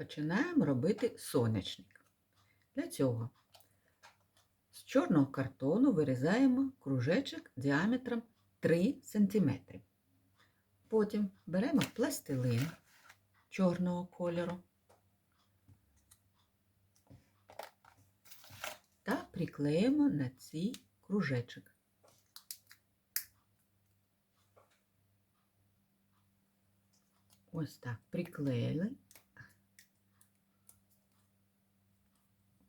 починаємо робити сонячник. Для цього з чорного картону вирізаємо кружечок діаметром 3 см. Потім беремо пластилин чорного кольору та приклеїмо на цей кружечок. Ось так приклеїли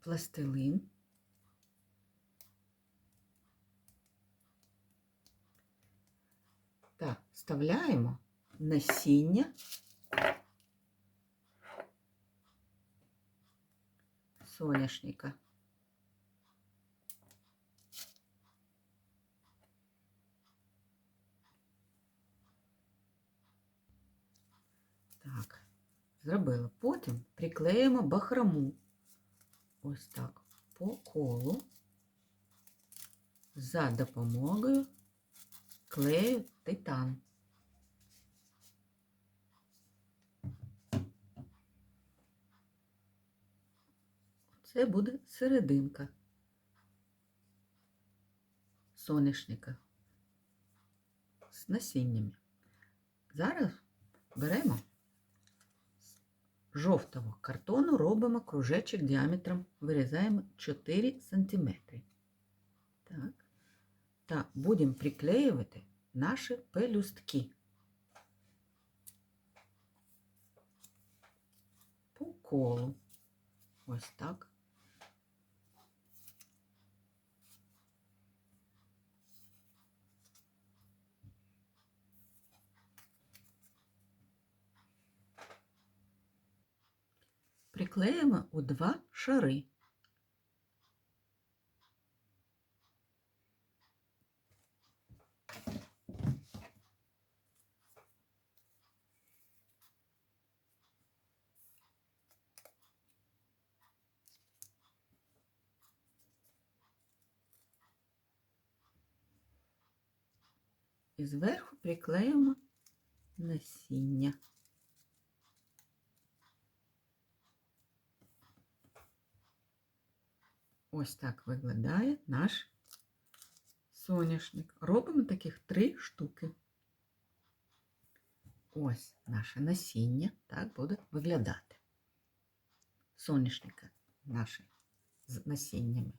пластилин. Так, вставляємо насіння соняшника. Так, зробили. Потім приклеїмо бахрому. Ось так по колу за допомогою клею титан. Це буде серединка соняшника з насіннями. Зараз беремо жовтого картону, робимо кружечок діаметром, вирізаємо 4 см. Так. Та будемо приклеювати наші пелюстки. По колу. Ось так. Приклеїмо у два шари. І зверху приклеїмо насіння. Ось так виглядає наш соняшник. Робимо таких три штуки. Ось наше насіння так буде виглядати. Соняшника наші з насіннями.